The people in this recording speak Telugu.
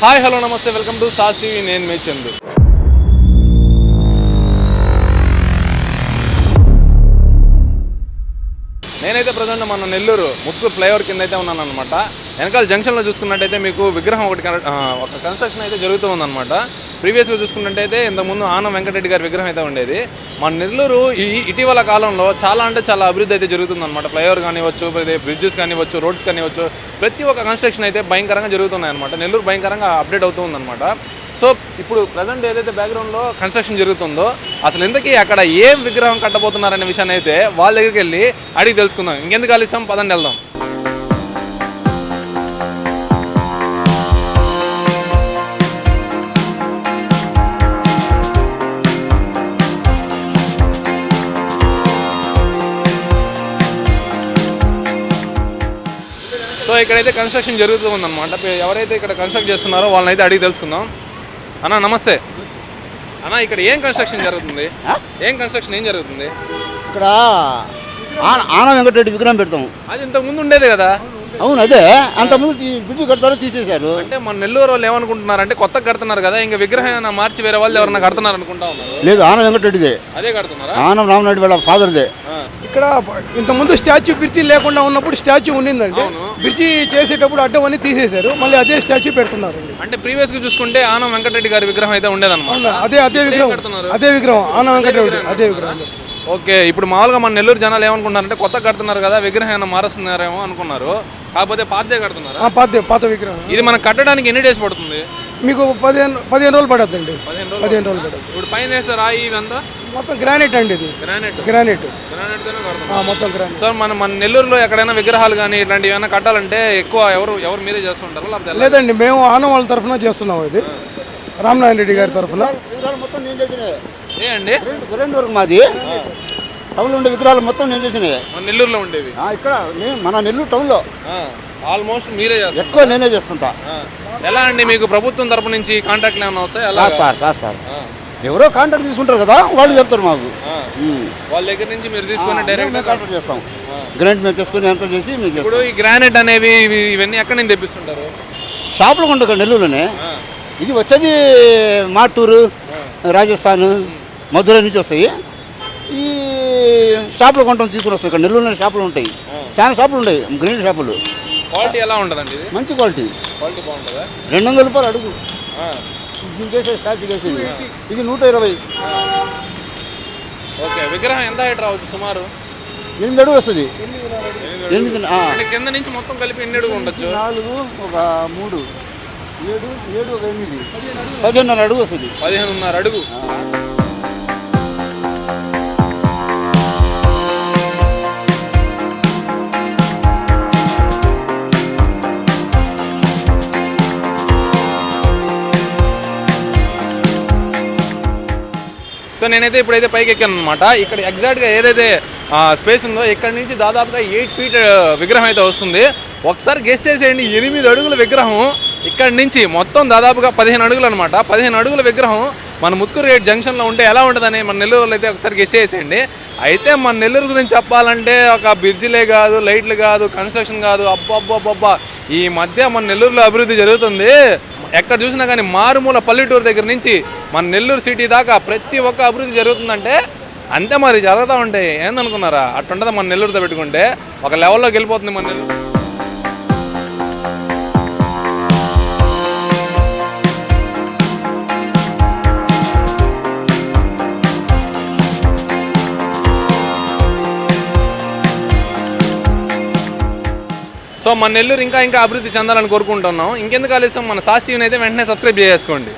హాయ్ హలో నమస్తే వెల్కమ్ టు సాస్ టీవీ. నేను మే చందు. నేనైతే ప్రజెంట్ మన నెల్లూరు ముత్తుకూరు ఫ్లైఓవర్ కింద అయితే ఉన్నాను అనమాట వెనకాల జంక్షన్లో చూసుకున్నట్టయితే మీకు విగ్రహం ఒకటి ఒక కన్స్ట్రక్షన్ అయితే జరుగుతూ ఉందన్నమాట. ప్రీవియస్గా చూసుకున్నట్టయితే ఇంతకుముందు ఆనం వెంకటరెడ్డి గారి విగ్రహం అయితే ఉండేది. మన నెల్లూరు ఈ ఇటీవల కాలంలో చాలా అంటే చాలా అభివృద్ధి అయితే జరుగుతుందన్నమాట. ఫ్లైఓవర్ కానివ్వచ్చు బ్రిడ్జెస్ కానివ్వచ్చు రోడ్స్ కానివ్వచ్చు ప్రతి ఒక్క కన్స్ట్రక్షన్ అయితే భయంకరంగా జరుగుతున్నాయి అనమాట నెల్లూరు భయంకరంగా అప్డేట్ అవుతుందన్నమాట సో ఇప్పుడు ప్రజెంట్ ఏదైతే బ్యాక్గ్రౌండ్లో కన్స్ట్రక్షన్ జరుగుతుందో అసలు ఇంతకీ అక్కడ ఏం విగ్రహం కట్టబోతున్నారనే విషయాన్ని అయితే వాళ్ళ దగ్గరికి వెళ్ళి అడిగి తెలుసుకుందాం. ఇంకెందుకు కలిస్తాం పదండి వెళ్దాం. ఇక్కడైతే కన్స్ట్రక్షన్ జరుగుతూ ఉందన్నమాట. ఎవరైతే ఇక్కడ కన్స్ట్రక్ట్ చేస్తున్నారో వాళ్ళని అయితే అడిగి తెలుసుకుందాం. అన్న నమస్తే. అన్న ఇక్కడ ఏం కన్స్ట్రక్షన్ జరుగుతుంది? ఏం కన్స్ట్రక్షన్ ఏం జరుగుతుంది? ఇక్కడ ఆన ఆన వెంకటరెడ్డి విగ్రహం పెడతాం అది ఇంతకు ముందు ఉండేది కదా? అవును అదే. అంతకుముందు ఈ బ్రిడ్జ్ కడతారో తీసేశారు. అంటే మన నెల్లూరు వాళ్ళు ఏమనుకుంటున్నారు అంటే కొత్తగా కడుతున్నారు కదా ఇంకా విగ్రహం మార్చి వేరే వాళ్ళు ఎవరైనా కడుతున్నారు అనుకుంటా ఉన్నారు. లేదు ఆన వెంకటరెడ్డిదే. అదే కడుతున్నారా? ఆనం రామనాయుడు వాళ్ళ ఫాదర్దే. ఇక్కడ ఇంతకుముందు స్టాచ్యూ బ్రిడ్జి లేకుండా ఉన్నప్పుడు స్టాచ్యూ ఉండిందండి. బ్రిడ్జి చేసేటప్పుడు అడ్డవన్నీ తీసేశారు. మళ్ళీ అదే స్టాచ్యూ పెడుతున్నారండి అంటే ప్రీవియస్గా చూసుకుంటే ఆనం వెంకటరెడ్డి గారి విగ్రహం అయితే ఉండేదన్నమాట? అదే అదే విగ్రహం. కడుతున్నారు? అదే విగ్రహం. ఆన వెంకటరెడ్డి అదే విగ్రహం. ఓకే ఇప్పుడు మామూలుగా మన నెల్లూరు జనాలు ఏమనుకుంటున్నారంటే కొత్తగా కడుతున్నారు కదా విగ్రహం ఏమైనా మారుస్తున్నారేమో అనుకున్నారు. కాకపోతే పాతదే కడుతున్నారా? ఆ, పాత పాత విగ్రహం. ఇది మనకు కట్టడానికి ఎన్ని డేస్ పడుతుంది? మీకు పదిహేను పదిహేను రోజులు పడద్దండి. పదిహేను రోజులు? పదిహేను రోజులు పడద్దు. ఇప్పుడు పైన వేసే రాయి ఇదంతా మొత్తం గ్రానైట్ అండి ఇది. గ్రానైట్. గ్రానైట్. గ్రానైట్ తోనే ఆ, కడుతున్నారు మొత్తం గ్రానైట్. సార్ మన మన నెల్లూరులో ఎక్కడైనా విగ్రహాలు కానీ ఇట్లాంటివి ఏమైనా కట్టాలంటే ఎక్కువ ఎవరు ఎవరు మీరే చేస్తుంటారు? లేకపోతే? లేదండి మేము ఆన వాళ్ళ తరఫున చేస్తున్నాం ఇది. రామనారాయణ రెడ్డి గారి తరఫున. ఏ అండి? మాది. టౌన్లో ఉండే విగ్రహాలు మొత్తం నేను చేసినాయి మన నెల్లూరులో ఉండేవి. ఆ, ఇక్కడ నేను మన నెల్లూరు టౌన్లో. ఆల్మోస్ట్ మీరే చేస్తారు ఎక్కువ నేనే చేస్తుంటా. ఎలా అండి మీకు ప్రభుత్వం తరపు నుంచి కాంటాక్ట్లు ఏమైనా వస్తాయి? కాదు సార్ కాదు సార్. ఎవరో కాంట్రాక్ట్ తీసుకుంటారు కదా వాళ్ళు చెప్తారు మాకు. ఉమ్. వాళ్ళ దగ్గర నుంచి మీరు తీసుకుని డైరెక్ట్ మేము కాంట్రాక్ట్ చేస్తాం. గ్రాంట్ మేము తీసుకుని ఎంత చేసి మేము చేస్తాం. ఇప్పుడు ఈ గ్రానైట్ అనేవి ఇవి- ఇవన్నీ ఎక్కడి నుంచి తెప్పిస్తుంటారు? షాపులు కొండ నెల్లూరులోనే. ఆ. ఇది వచ్చేది మాటూరు రాజస్థాన్ మధురై నుంచి వస్తాయి. ఈ షాపులు కొంటాం తీసుకుని ఇక్కడ నెల్లూరులో షాపులు ఉంటాయి. చాలా షాపులు ఉంటాయి గ్రీన్ షాపులు. క్వాలిటీ ఎలా ఉంటుందండి ఇది? మంచి క్వాలిటీ. క్వాలిటీ బాగుంటుందా? రెండు వందల రూపాయలు అడుగు. దీనికేసే ఇది నూట ఇరవై. ఓకే విగ్రహం ఎంత హైట్ రావచ్చు సుమారు? ఎనిమిది అడుగు వస్తుంది. ఎనిమిది కింద నుంచి మొత్తం కలిపి ఎన్ని అడుగు ఉండొచ్చు? నాలుగు ఒక మూడు. ఏడు ఏడు ఒక ఎనిమిది. పదిహేనున్నర అడుగు వస్తుంది. పదిహేనున్నర అడుగు. సో నేనైతే ఇప్పుడైతే పైకి ఎక్కాను అనమాట ఇక్కడ ఎగ్జాక్ట్గా ఏదైతే స్పేస్ ఉందో ఇక్కడ నుంచి దాదాపుగా ఎయిట్ ఫీట్ విగ్రహం అయితే వస్తుంది. ఒకసారి గెస్ చేసేయండి ఎనిమిది అడుగుల విగ్రహం ఇక్కడ నుంచి మొత్తం దాదాపుగా పదిహేను అడుగులు అనమాట పదిహేను అడుగుల విగ్రహం మన ముత్తుకూరు రేట్ జంక్షన్లో ఉంటే ఎలా ఉంటుందని మన నెల్లూరులో అయితే ఒకసారి గెస్ చేసేయండి. అయితే మన నెల్లూరు గురించి చెప్పాలంటే ఒక బ్రిడ్జిలే కాదు లైట్లు కాదు కన్స్ట్రక్షన్ కాదు. అబ్బబ్బబ్బబ్బా. ఈ మధ్య మన నెల్లూరులో అభివృద్ధి జరుగుతుంది. ఎక్కడ చూసినా కానీ మారుమూల పల్లెటూరు దగ్గర నుంచి మన నెల్లూరు సిటీ దాకా ప్రతి ఒక్క అభివృద్ధి జరుగుతుందంటే అంతే మరి జరుగుతూ ఉంటాయి. ఏందనుకున్నారా? అట్టుంటుంది మన నెల్లూరుతో పెట్టుకుంటే ఒక లెవెల్లోకి వెళ్ళిపోతుంది మన నెల్లూరు. సో మన నెల్లూరు ఇంకా ఇంకా అభివృద్ధి చెందాలని కోరుకుంటున్నాం. ఇంకెందుకు ఆలస్యం? మన సాస్ టీవీని అయితే వెంటనే సబ్స్క్రైబ్ చేసుకోండి